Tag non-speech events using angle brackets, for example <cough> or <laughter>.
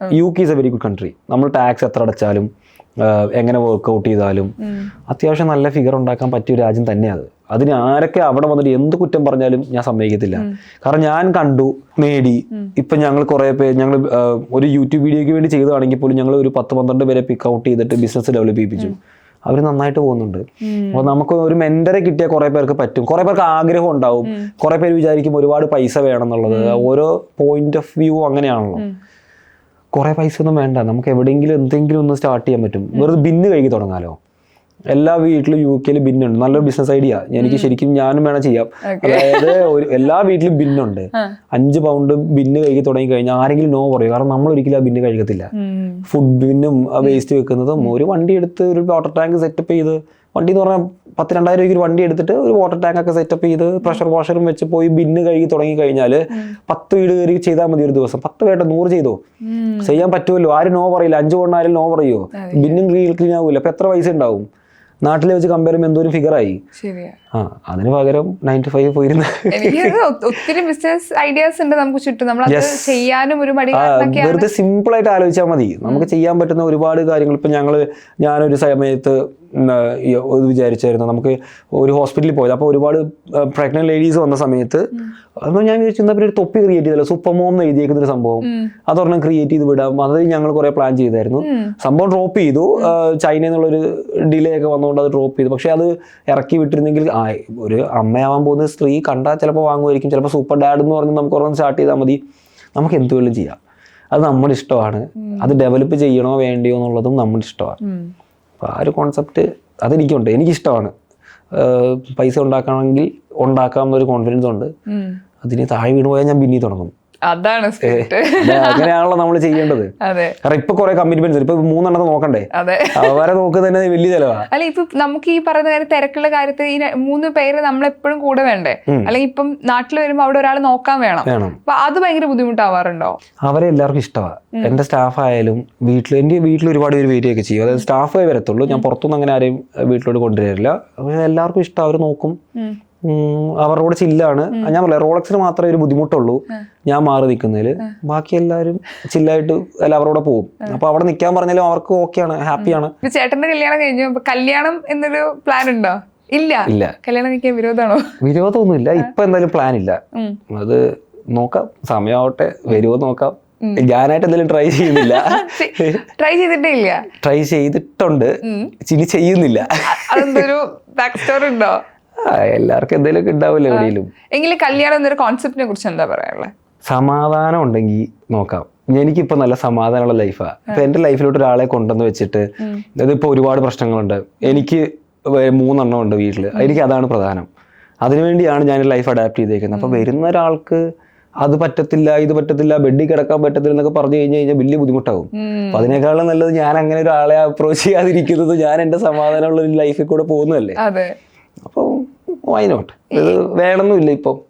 U K is a very good country നമ്മൾ tax എത്ര അടച്ചാലും എങ്ങനെ വർക്കൗട്ട് ചെയ്താലും അത്യാവശ്യം നല്ല ഫിഗർ ഉണ്ടാക്കാൻ പറ്റിയ രാജ്യം തന്നെയാണ് അത്. അതിന് ആരൊക്കെ അവിടെ വന്നിട്ട് എന്ത് കുറ്റം പറഞ്ഞാലും ഞാൻ സമ്മതിക്കത്തില്ല. കാരണം ഞാൻ കണ്ടു നേടി. ഇപ്പൊ ഞങ്ങൾ കുറെ പേര് ഞങ്ങൾ ഒരു യൂട്യൂബ് വീഡിയോയ്ക്ക് വേണ്ടി ചെയ്തതാണെങ്കിൽ പോലും ഞങ്ങൾ ഒരു പത്ത് പന്ത്രണ്ട് പേരെ പിക്ക് ഔട്ട് ചെയ്തിട്ട് ബിസിനസ് ഡെവലപ്പ് ചെയ്യിപ്പിച്ചു. അവർ നന്നായിട്ട് പോകുന്നുണ്ട്. അപ്പോൾ നമുക്ക് ഒരു മെന്ററെ കിട്ടിയ കുറെ പേർക്ക് പറ്റും. കുറെ പേർക്ക് ആഗ്രഹം ഉണ്ടാവും. കുറെ പേര് വിചാരിക്കും ഒരുപാട് പൈസ വേണം എന്നുള്ളത്. ഓരോ പോയിന്റ് ഓഫ് വ്യൂ അങ്ങനെയാണല്ലോ. കുറെ പൈസ ഒന്നും വേണ്ട. നമുക്ക് എവിടെയെങ്കിലും എന്തെങ്കിലും ഒന്ന് സ്റ്റാർട്ട് ചെയ്യാൻ പറ്റും. വെറുതെ ബിന്ന് കഴുകി തുടങ്ങാലോ? എല്ലാ വീട്ടിലും യു കെയിൽ ബിന്നുണ്ട് നല്ലൊരു ബിസിനസ് ഐഡിയ എനിക്ക് ശരിക്കും ഞാനും വേണം ചെയ്യാം. അതായത് ഒരു എല്ലാ വീട്ടിലും ബിന്നുണ്ട് അഞ്ച് പൗണ്ട് ബിന്ന് കഴുകി തുടങ്ങി കഴിഞ്ഞാൽ ആരെങ്കിലും നോ പറയും. കാരണം നമ്മൾ ഒരിക്കലും ആ ബിന്ന് കഴുകത്തില്ല ഫുഡ് ബിന്നും വേസ്റ്റ് വെക്കുന്നതും ഒരു വണ്ടി എടുത്ത് ഒരു വാട്ടർ ടാങ്ക് സെറ്റപ്പ് ചെയ്ത് വണ്ടി എന്ന് പറഞ്ഞാൽ പത്ത് രണ്ടായിരം രൂപയ്ക്ക് ഒരു വണ്ടി എടുത്തിട്ട് ഒരു വാട്ടർ ടാങ്ക് ഒക്കെ സെറ്റപ്പ് ചെയ്ത് പ്രഷർ വാഷറും വെച്ച് പോയി ബിന്ന് കഴുകി തുടങ്ങി കഴിഞ്ഞാൽ പത്ത് വീട് കയറി ചെയ്താൽ മതി ഒരു ദിവസം. പത്ത് വേണ്ട നൂറ് ചെയ്തോ? ചെയ്യാൻ പറ്റുമല്ലോ. ആരും നോ പറയില്ല. അഞ്ചു കൊണ്ടായാലും നോ പറയുമോ ബിന്നും ക്ലീൻ ക്ലീൻ ആവില്ല അപ്പൊ എത്ര പൈസ ഉണ്ടാവും? നാട്ടിലെ വെച്ച് കമ്പയർ ചെയ്യുമ്പോൾ എന്തോരം ഫിഗറായി ആ അതിന് പകരം നയന്റി ഫൈവ് പോയിരുന്ന ഒത്തിരി ബിസിനസ് ഐഡിയാസ് ഉണ്ട് നമുക്ക് ചുറ്റും. നമ്മൾ ചെയ്യാനും ഒരു മടി വെറുതെ സിമ്പിൾ ആയിട്ട് ആലോചിച്ചാൽ മതി. നമുക്ക് ചെയ്യാൻ പറ്റുന്ന ഒരുപാട് കാര്യങ്ങൾ. ഇപ്പൊ ഞങ്ങൾ ഞാനൊരു സമയത്ത് വിചാരിച്ചായിരുന്നു. നമുക്ക് ഒരു ഹോസ്പിറ്റലിൽ പോയത്. അപ്പോൾ ഒരുപാട് പ്രഗ്നന്റ് ലേഡീസ് വന്ന സമയത്ത് അപ്പോൾ ഞാൻ വിചാരിച്ചു എന്താ ഒരു തൊപ്പി ക്രിയേറ്റ് ചെയ്തല്ലോ. സൂപ്പർമോം എന്ന് എഴുതിയേക്കുന്ന ഒരു സംഭവം. അതൊരെണ്ണം ക്രിയേറ്റ് ചെയ്ത് വിടാം. അത് ഞങ്ങൾ കുറെ പ്ലാൻ ചെയ്തായിരുന്നു. സംഭവം ഡ്രോപ്പ് ചെയ്തു. ചൈന ചൈനയിൽ നിന്നുള്ളൊരു ഡിലേ ഒക്കെ വന്നുകൊണ്ട് അത് ഡ്രോപ്പ് ചെയ്തു. പക്ഷേ അത് ഇറക്കി വിട്ടിരുന്നെങ്കിൽ ഒരു അമ്മയാവാൻ പോകുന്ന സ്ത്രീ കണ്ടാൽ ചിലപ്പോൾ വാങ്ങുമായിരിക്കും. ചിലപ്പോൾ സൂപ്പർ ഡാഡ് എന്ന് പറഞ്ഞ് നമുക്ക് ഒരെണ്ണം സ്റ്റാർട്ട് ചെയ്താൽ മതി. നമുക്ക് എന്ത് വേണമെങ്കിലും ചെയ്യാം. അത് നമ്മുടെ ഇഷ്ടമാണ്. അത് ഡെവലപ്പ് ചെയ്യണോ വേണ്ടിയോ എന്നുള്ളതും നമ്മുടെ ഇഷ്ടമാണ്. അപ്പോൾ ആ ഒരു കോൺസെപ്റ്റ് അതെനിക്കുണ്ട്. എനിക്കിഷ്ടമാണ്. പൈസ ഉണ്ടാക്കണമെങ്കിൽ ഉണ്ടാക്കാം എന്നൊരു കോൺഫിഡൻസ് ഉണ്ട്. അതിന് താഴെ വീണ് പോയാൽ ഞാൻ പിന്നീ തുടങ്ങും. അതാണ് അങ്ങനെയാണല്ലോ നമ്മൾ ചെയ്യേണ്ടത്. കാരണം ഇപ്പൊ കുറെ കമ്മിറ്റ്മെന്റ്സ് ഇപ്പൊ മൂന്നെണ്ണത്തെ നോക്കണ്ടേ? അവരെ നോക്കുക തന്നെ വലിയ ചെലവാ. അല്ല ഇപ്പൊ നമുക്ക് ഈ പറയുന്ന കാര്യം തിരക്കുള്ള കാര്യത്തിൽ ഈ മൂന്ന് പേര് നമ്മളെപ്പോഴും കൂടെ വേണ്ടേ? അല്ലെങ്കിൽ ഇപ്പം നാട്ടിൽ വരുമ്പോ അവിടെ ഒരാൾ നോക്കാൻ വേണം. അപ്പൊ അത് ഭയങ്കര ബുദ്ധിമുട്ടാവാറുണ്ടോ? അവരെ എല്ലാവർക്കും ഇഷ്ടമാണ് എന്റെ സ്റ്റാഫ് ആയാലും വീട്ടിൽ എന്റെ വീട്ടിൽ ഒരുപാട് പേര് വരികയൊക്കെ ചെയ്യും. അതായത് സ്റ്റാഫ് വരത്തുള്ളൂ. ഞാൻ പുറത്തുനിന്ന് അങ്ങനെ ആരെയും വീട്ടിലോട്ട് കൊണ്ടുവരില്ല. എല്ലാവർക്കും ഇഷ്ടം. അവർ നോക്കും. അവരുടെ കൂടെ ചില്ലാണ് ഞാൻ പറയാം റോളക്സിന് മാത്രമേ ഒരു ബുദ്ധിമുട്ടുള്ളൂ. ഞാൻ മാറി നിൽക്കുന്നതിൽ ബാക്കി എല്ലാവരും ചില്ലായിട്ട് എല്ലാവരുടെ കൂടെ പോകും. അപ്പൊ അവിടെ നിൽക്കാൻ പറഞ്ഞാലും അവർക്ക് ഓക്കെയാണ് ഹാപ്പിയാണ് ചേട്ടന്റെ കല്യാണം കഴിഞ്ഞു. കല്യാണം എന്നൊരു പ്ലാൻ ഉണ്ടോ? ഇല്ല. ഇല്ല. കല്യാണം കഴിക്കാൻ വിരോധാണോ വിരോധമൊന്നുമില്ല. ഇപ്പൊ എന്തായാലും പ്ലാൻ ഇല്ല. അത് നോക്കാം. സമയമാവട്ടെ. വരുമോ നോക്കാം. ഞാനായിട്ട് എന്തെങ്കിലും ട്രൈ ചെയ്യുന്നില്ല. <laughs> ട്രൈ ചെയ്തിട്ടില്ല ട്രൈ ചെയ്തിട്ടുണ്ട്. ഇനി ചെയ്യുന്നില്ല. അതെന്തൊരു ബാക്ക് സ്റ്റോറി ഉണ്ടോ? എല്ലാവർക്കും എന്തെങ്കിലും ഉണ്ടാവില്ല എവിടെയെങ്കിലും. എങ്കിലും കല്യാണം എന്നൊരു കോൺസെപ്റ്റിനെ കുറിച്ച് എന്താ പറയാനുള്ളത് സമാധാനം ഉണ്ടെങ്കിൽ നോക്കാം. എനിക്കിപ്പോൾ നല്ല സമാധാനമുള്ള ലൈഫാ ഇപ്പൊ എന്റെ ലൈഫിലോട്ട് ഒരാളെ കൊണ്ടുവന്ന് വെച്ചിട്ട് അതിപ്പോൾ ഒരുപാട് പ്രശ്നങ്ങളുണ്ട്. എനിക്ക് മൂന്നെണ്ണം ഉണ്ട് വീട്ടിൽ എനിക്ക് അതാണ് പ്രധാനം. അതിനുവേണ്ടിയാണ് ഞാൻ ലൈഫ് അഡാപ്റ്റ് ചെയ്തേക്കുന്നത്. അപ്പൊ വരുന്ന ഒരാൾക്ക് അത് പറ്റത്തില്ല ഇത് പറ്റത്തില്ല ബെഡിൽ കിടക്കാൻ പറ്റത്തില്ല എന്നൊക്കെ പറഞ്ഞു കഴിഞ്ഞു കഴിഞ്ഞാൽ വലിയ ബുദ്ധിമുട്ടാകും അപ്പൊ അതിനേക്കാളും നല്ലത് ഞാൻ അങ്ങനെ ഒരാളെ അപ്രോച്ച് ചെയ്യാതിരിക്കുന്നത് ഞാൻ എന്റെ സമാധാനമുള്ള ഒരു ലൈഫിൽ കൂടെ പോകുന്നതല്ലേ. അപ്പോൾ വൈ നോട്ട് ഇത് വേണമെന്നില്ല ഇപ്പം.